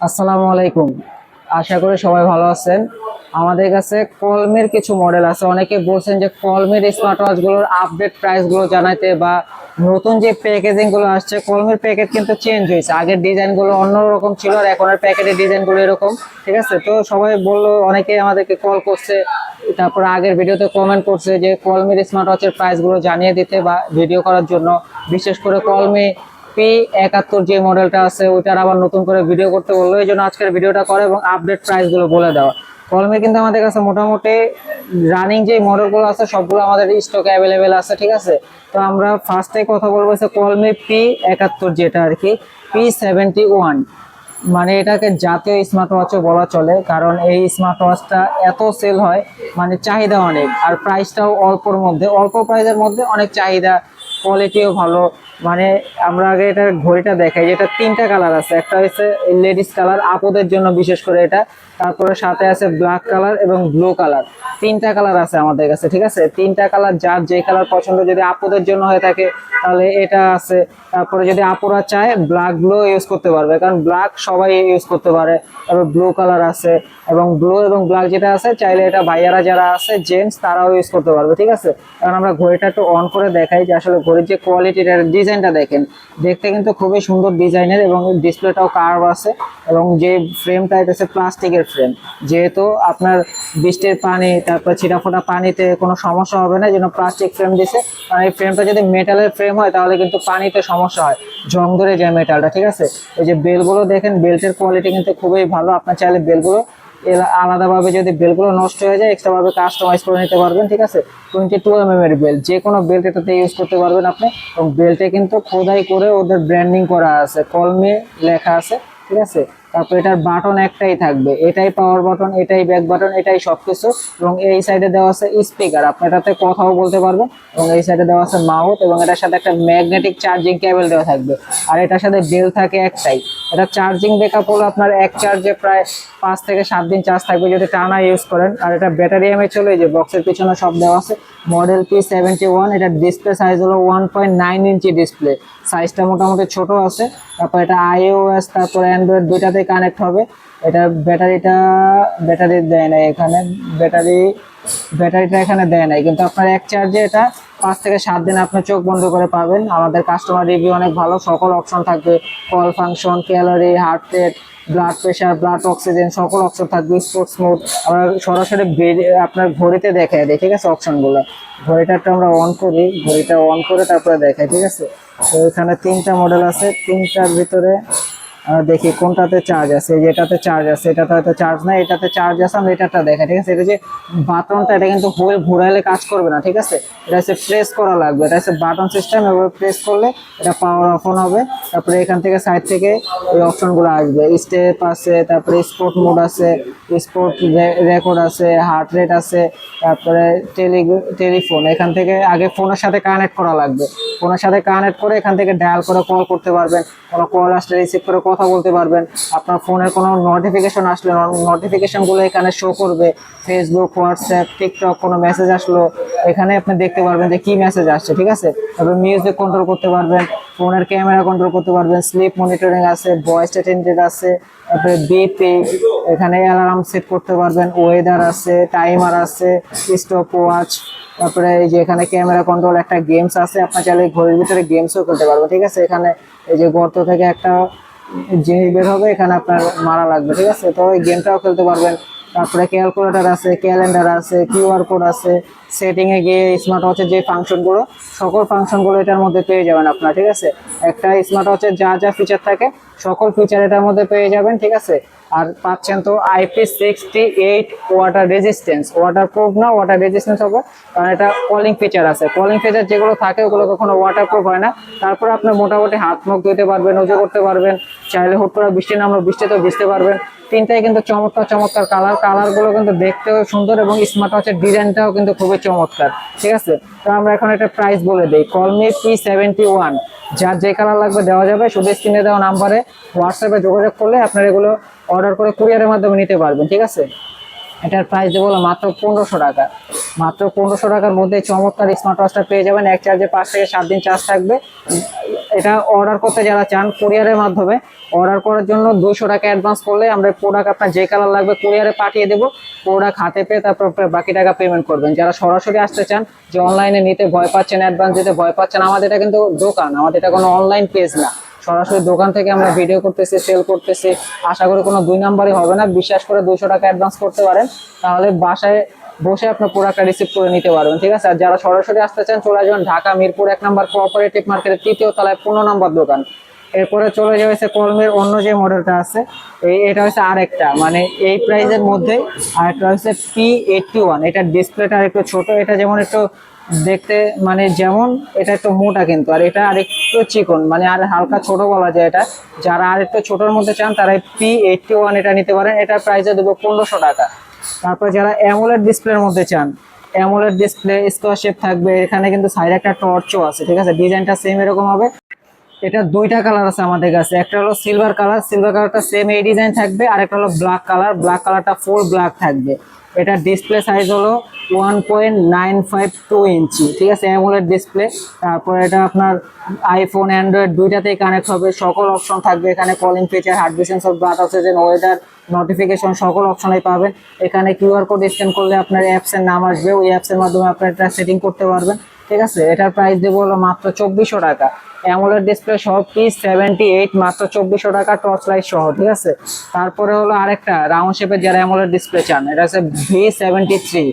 আসসালামু আলাইকুম। আশা করি সবাই ভালো আছেন। আমাদের কাছে কলমের কিছু মডেল আছে। অনেকে বলছেন যে কলমের স্মার্ট ওয়াচগুলোর আপডেট প্রাইসগুলো জানাইতে বা নতুন যে প্যাকেজিংগুলো আসছে, কলমের প্যাকেট কিন্তু চেঞ্জ হয়েছে। আগের ডিজাইনগুলো অন্যরকম ছিল আর এখনের প্যাকেটের ডিজাইনগুলো এরকম। ঠিক আছে? তো সবাই বলল, অনেকে আমাদেরকে কল করছে। তারপর আগের ভিডিওতে কমেন্ট করছে যে কলমের স্মার্ট ওয়াচের প্রাইসগুলো জানিয়ে দিতে বা ভিডিও করার জন্য। বিশেষ করে কলমে পি একাত্তর যে মডেলটা আছে, ওইটার আবার নতুন করে ভিডিও করতে বলল। এই জন্য আজকের ভিডিওটা করে এবং আপডেট প্রাইসগুলো বলে দেওয়া। কলমে কিন্তু আমাদের কাছে মোটামুটি রানিং যে মডেলগুলো আছে, সবগুলো আমাদের স্টকে অ্যাভেলেবেল আছে, ঠিক আছে? তো আমরা ফার্স্টে কথা বলব হচ্ছে কলমে পি একাত্তর যেটা আর কি পি সেভেন্টি ওয়ান মানে এটাকে জাতীয় স্মার্ট ওয়াচও বলা চলে, কারণ এই স্মার্ট ওয়াচটা এত সেল হয় মানে চাহিদা অনেক। আর প্রাইসটাও অল্পর মধ্যে, অল্প প্রাইসের মধ্যে অনেক চাহিদা কোয়ালিটিও ভালো। মানে আমরা আগে এটা ঘড়িটা দেখাই যেটা তিনটা কালার আছে। একটা হচ্ছে লেডিস কালার আপদের জন্য বিশেষ করে এটা। তারপরে সাথে আছে ব্ল্যাক কালার এবং ব্লু কালার তিনটা কালার আছে আমাদের কাছে, ঠিক আছে? তিনটা কালার যার যে কালার পছন্দ, যদি আপদের জন্য হয়ে থাকে, তাহলে এটা আছে। তারপরে যদি আপুরা চায় ব্ল্যাক ব্লু ইউজ করতে পারবে। কারণ ব্ল্যাক সবাই ইউজ করতে পারে। তারপর ব্লু কালার আছে এবং ব্লু এবং ব্ল্যাক যেটা আছে, চাইলে এটা ভাইয়ারা যারা আছে জেন্টস তারাও ইউজ করতে পারবে, ঠিক আছে? কারণ আমরা ঘড়িটা একটু অন করে দেখাই যে আসলে ঘড়ির যে কোয়ালিটিটার ডিজাইনটা দেখেন, দেখতে কিন্তু খুবই সুন্দর ডিজাইনের এবং ডিসপ্লেটাও কার্ভ আছে এবং যে ফ্রেমটা এটা হচ্ছে প্লাস্টিকের ফ্রেম যেহেতু আপনার বৃষ্টির পানি, তারপর ছিটাফোটা পানিতে কোনো সমস্যা হবে না, যেন প্লাস্টিক ফ্রেম দিছে। কারণ এই ফ্রেমটা যদি মেটালের ফ্রেম হয়, তাহলে কিন্তু পানিতে সমস্যা হয় জং ধরে যায় মেটালটা ঠিক আছে? এই যে বেলগুলো দেখেন বেল্টের কোয়ালিটি কিন্তু খুবই ভালো। আপনার চাইলে বেলগুলো আলাদাভাবে যদি বেলগুলো নষ্ট হয়ে যায় এক্সট্রাভাবে কাস্টমাইজ করে নিতে পারবেন, ঠিক আছে? টোয়েন্টি টু এম এর বেল্ট যে কোনো বেল্ট এটাতে ইউজ করতে পারবেন আপনি। এবং বেল্টে কিন্তু খোদাই করে ওদের ব্র্যান্ডিং করা আছে, কলমে লেখা আছে, ঠিক আছে? তারপর এটার বাটন একটাই থাকবে। এটাই পাওয়ার বাটন এটাই ব্যাক বাটন এটাই সবকিছু। এবং এই সাইডে দেওয়া আছে স্পিকার আপনি এটাতে কথাও বলতে পারবেন। এবং এই সাইডে দেওয়া আছে মাউথ এবং এটার সাথে একটা ম্যাগনেটিক চার্জিং কেবল দেওয়া থাকবে। আর এটার সাথে বেল থাকে একটাই। এটা চার্জিং ব্যাকআপ হলো আপনার এক চার্জে প্রায় পাঁচ থেকে সাত দিন চার্জ থাকবে যদি টানা ইউজ করেন। আর এটা ব্যাটারি এমএ চলে যে বক্সের পিছনে সব দেওয়া আছে। মডেল পি সেভেন্টি ওয়ান এটা ডিসপ্লে সাইজ হলো one point nine inch display সাইজটা মোটামুটি ছোট আছে। তারপর এটা আইওএস তারপর অ্যান্ড্রয়েড দুইটাতেই কানেক্ট হবে। এটা ব্যাটারিটা, ব্যাটারি দেয় না এখানে। ব্যাটারি, ব্যাটারিটা এখানে দেয় নাই। কিন্তু আপনার এক চার্জে এটা পাঁচ থেকে সাত দিন আপনি চোখ বন্ধ করে পাবেন। আমাদের কাস্টমার রিভিউ অনেক ভালো। সকল অপশন থাকবে। Call function calorie heart rate blood pressure blood oxygen সকল অপশন থাকবে। স্পোর্টস মোড আমরা সরাসরি আপনার ঘড়িতে দেখাই দিই, ঠিক আছে অপশনগুলো ঘড়িটা আমরা অন করি। ঘড়িটা অন করে তারপরে দেখাই, ঠিক আছে? তো এখানে তিনটা মডেল আছে তিনটার ভিতরে দেখি কোনটাতে চার্জ আছে, এই যে এটাতে চার্জ আছে, এটাতে হয়তো চার্জ নাই, এটাতে চার্জ আছে, আমরা এটাটা দেখা ঠিক আছে? এটা যে বাটনটা এটা কিন্তু হুইল ঘুরাইলে কাজ করবে না, ঠিক আছে? এটা হচ্ছে প্রেস করা লাগবে, এটা হচ্ছে বাটন সিস্টেম এভাবে প্রেস করলে এটা পাওয়ার অফ অন হবে, তারপরে এখান থেকে সাইড থেকে এই অপশনগুলো আসবে স্টেপ আছে, তারপরে স্পোর্ট মোড আছে স্পোর্ট রেকর্ড আছে হার্ট রেট আছে, তারপরে টেলি টেলিফোন এখান থেকে আগে ফোনের সাথে কানেক্ট করা লাগবে ফোনের সাথে কানেক্ট করে এখান থেকে ডায়াল করে কল করতে পারবেন, কোনো কল আসলে রিসিভ করে কথা বলতে পারবেন। আপনার ফোনের কোনো নোটিফিকেশন আসলে নোটিফিকেশনগুলো এখানে শো করবে। ফেসবুক হোয়াটসঅ্যাপ টিকটক কোনো মেসেজ আসলো। এখানে আপনি দেখতে পারবেন যে কি মেসেজ আসছে, ঠিক আছে? তারপর মিউজিক কন্ট্রোল করতে পারবেন। ফোনের ক্যামেরা কন্ট্রোল করতে পারবেন। স্লিপ মনিটরিং আছে ভয়েস অ্যাটেন্ডেড আছে। তারপরে বিপি এখানে অ্যালার্ম সেট করতে পারবেন। ওয়েদার আছে টাইমার আছে স্টপ ওয়াচ তারপরে এই যে এখানে ক্যামেরা কন্ট্রোল একটা গেমস আছে। আপনার চাইলে ঘড়ির ভিতরে গেমসও খেলতে পারবেন, ঠিক আছে? এখানে এই যে গর্ত থেকে একটা জিনিস বের হবে, এখানে আপনার মারা লাগবে, ঠিক আছে? তো এই গেমটাও খেলতে পারবেন। তারপরে ক্যালকুলেটর আছে ক্যালেন্ডার আছে কিউআর কোড আছে সেটিংয়ে গিয়ে স্মার্ট ওয়াচের যে ফাংশনগুলো সকল ফাংশনগুলো এটার মধ্যে পেয়ে যাবেন আপনার, ঠিক আছে? একটা স্মার্ট ওয়াচের যা যা ফিচার থাকে, সকল ফিচার এটার মধ্যে পেয়ে যাবেন, ঠিক আছে? আর পাচ্ছেন তো IP sixty eight water resistance waterproof না ওয়াটার রেজিস্ট্যান্স হবে, কারণ এটা কলিং ফিচার আছে। কলিং ফিচার যেগুলো থাকে, ওগুলো কখনো ওয়াটার প্রুফ হয় না। তারপর আপনি মোটামুটি হাত মুখ ধুতে পারবেন, উজু করতে পারবেন চাইলে হুট করে বৃষ্টি নামলো বৃষ্টিতেও বুঝতে পারবেন। তিনটাই কিন্তু চমৎকার চমৎকার কালার কালারগুলো কিন্তু দেখতেও সুন্দর এবং স্মার্ট ওয়াচের ডিজাইনটাও কিন্তু খুবই চমৎকার। ঠিক আছে? তো আমরা এখন একটা প্রাইস বলে দিই। কলমি পি সেভেন্টি ওয়ান যার যে কালার লাগবে দেওয়া যাবে, শুধু স্ক্রিনে দেওয়া নাম্বারে হোয়াটসঅ্যাপে যোগাযোগ করলে আপনার এগুলো অর্ডার করে কুরিয়ারের মাধ্যমে নিতে পারবেন। ঠিক আছে? এটার প্রাইস দেবো মাত্র পনেরোশো টাকা। মাত্র পনেরোশো টাকার মধ্যে চমৎকার স্মার্ট ওয়াচটা পেয়ে যাবেন। এক চার্জে পাঁচ থেকে সাত দিন চার্জ থাকবে। এটা অর্ডার করতে যারা চান কুরিয়ারের মাধ্যমে অর্ডার করার জন্য দুশো টাকা অ্যাডভান্স করলে আমরা প্রোডাক্ট আপনার যে কালার লাগবে কুরিয়ারে পাঠিয়ে দেবো প্রোডাক্ট হাতে পেয়ে তারপর বাকি টাকা পেমেন্ট করবেন। যারা সরাসরি আসতে চান, যে অনলাইনে নিতে ভয় পাচ্ছেন অ্যাডভান্স দিতে ভয় পাচ্ছেন, আমাদের এটা কিন্তু দোকান, আমাদের এটা কোনো অনলাইন পেজ না। সরাসরি দোকান থেকে আমরা ভিডিও করতেছি সেল করতেছি, আশা করি কোনো দুই নাম্বারই হবে না। বিশ্বাস করে দুশো টাকা অ্যাডভান্স করতে পারেন। তাহলে বাসায় বসে আপনার প্রোডাক্টটা রিসিভ করে নিতে পারবেন, ঠিক আছে? আর যারা সরাসরি আসতে চান, চলে যাবেন ঢাকা মিরপুর এক নম্বর কোঅপারেটিভ মার্কেটের তৃতীয় তলায় পনেরো নম্বর দোকান। এরপরে চলে যাচ্ছে কলমের অন্য যে মডেলটা আছে, এই এটা হচ্ছে আরেকটা মানে এই প্রাইসের মধ্যে আরেকটা হচ্ছে পি এইটটি ওয়ান এটার ডিসপ্লেটা একটু ছোট, এটা যেমন একটু দেখতে মানে যেমন এটা একটু মোটা কিন্তু, আর এটা আর একটু চিকন মানে আর হালকা ছোট বলা যায় এটা। যারা আর একটু ছোটোর মধ্যে চান তারা পি এইটটি ওয়ান এটা নিতে পারেন, এটার প্রাইসে দেবো পনেরোশো টাকা। তারপর যারা অ্যামোলেড ডিসপ্লের মধ্যে চান অ্যামোলেড ডিসপ্লে স্কোয়ার শেপ থাকবে, এখানে কিন্তু সাইডে একটা টর্চও আছে, ঠিক আছে? ডিজাইনটা সেম এরকম হবে। এটা দুইটা কালার আছে আমাদের কাছে। একটা হলো সিলভার কালার সিলভার কালারটা সেম এই ডিজাইন থাকবে। আর একটা হলো ব্ল্যাক কালার ব্ল্যাক কালারটা ফুল ব্ল্যাক থাকবে। এটা ডিসপ্লে সাইজ হলো one point nine five two inch ঠিক আছে? অ্যামোলেড ডিসপ্লে তারপর এটা আপনার আইফোন অ্যান্ড্রয়েড দুইটাতেই কানেক্ট হবে। সকল অপশন থাকবে এখানে calling feature heartbeat sensor blood oxygen weather notification সকল অপশনই পাবেন। এখানে কিউআর কোড স্ক্যান করলে আপনার অ্যাপসের নাম আসবে। ওই অ্যাপসের মাধ্যমে আপনার এটা সেটিং করতে পারবেন। ঠিক আছে? এটার প্রাইস দেবো হলো মাত্র চব্বিশশো টাকা। অ্যামোলেড ডিসপ্লে সহ পিস সেভেন্টি এইট মাত্র চব্বিশশো টাকা টর্চ লাইট সহ, ঠিক আছে? তারপরে হলো আরেকটা রাউন্ড শেপের যারা অ্যামোলেড ডিসপ্লে চান, এটা হচ্ছে ভি সেভেন্টি থ্রি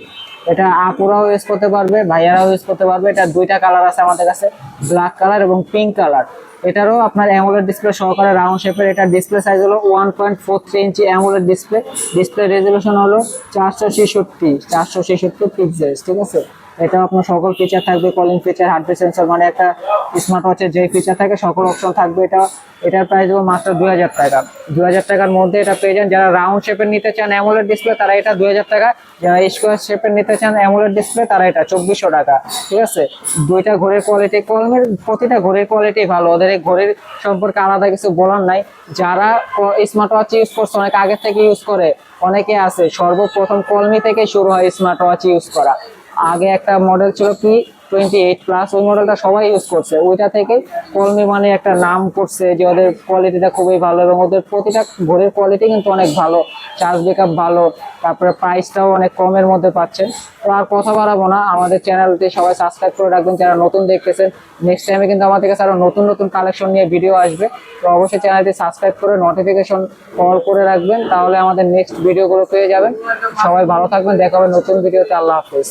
এটা আপুরাও ইউজ করতে পারবে, ভাইয়ারাও ইউজ করতে পারবে। এটা দুইটা কালার আছে আমাদের কাছে ব্ল্যাক কালার এবং পিঙ্ক কালার এটারও আপনার অ্যামোলেড ডিসপ্লে সহকারে রাউন্ড শেপের এটা ডিসপ্লে সাইজ হলো one point four three inch AMOLED display display resolution হলো চারশো ছেষট্টি চারশো ছেষট্টি পিক্সেলস ঠিক আছে? এটা আপনার সকল ফিচার থাকবে কলিং ফিচার হার্ডওয়্যার সেন্সর মানে একটা স্মার্ট ওয়াচের যে ফিচার থাকে, সকল অপশন থাকবে এটা। এটার প্রাইস হবে মাত্র দুই হাজার টাকা। দুই হাজার টাকার মধ্যে এটা পেয়ে যান, যারা রাউন্ড শেপের নিতে চান অ্যামোলেড ডিসপ্লে তারা এটা দুই হাজার টাকা। যারা স্কোয়ার শেপের নিতে চান অ্যামোলেড ডিসপ্লে তারা এটা চব্বিশশো টাকা। ঠিক আছে? দুইটা ঘড়ির কোয়ালিটি কলমের প্রতিটা ঘড়ির কোয়ালিটি ভালো। ওদের এই ঘড়ির সম্পর্কে আলাদা কিছু বলার নাই। যারা স্মার্ট ওয়াচ ইউজ করছে, অনেক আগে থেকে ইউজ করে, অনেকে আছে। সর্বপ্রথম কলমি থেকে শুরু হয় স্মার্ট ওয়াচ ইউজ করা। আগে একটা মডেল ছিল কি টোয়েন্টি এইট প্লাস ওই মডেলটা সবাই ইউজ করছে। ওইটা থেকে কলমি মানে একটা নাম করছে যে ওদের কোয়ালিটিটা খুবই ভালো এবং ওদের প্রতিটা ঘড়ির কোয়ালিটি কিন্তু অনেক ভালো চার্জ ব্যাকআপ ভালো, তারপরে প্রাইসটাও অনেক কমের মধ্যে পাচ্ছেন তো আর কথা বাড়াবো না, আমাদের চ্যানেলটি সবাই সাবস্ক্রাইব করে রাখবেন যারা নতুন দেখতেছেন। নেক্সট টাইমে কিন্তু আমাদের কাছে আরও নতুন নতুন কালেকশন নিয়ে ভিডিও আসবে। তো অবশ্যই চ্যানেলটি সাবস্ক্রাইব করে নোটিফিকেশন কল করে রাখবেন, তাহলে আমাদের নেক্সট ভিডিওগুলো পেয়ে যাবেন। সবাই ভালো থাকবেন, দেখা হবে নতুন ভিডিওতে আল্লাহ হাফিজ।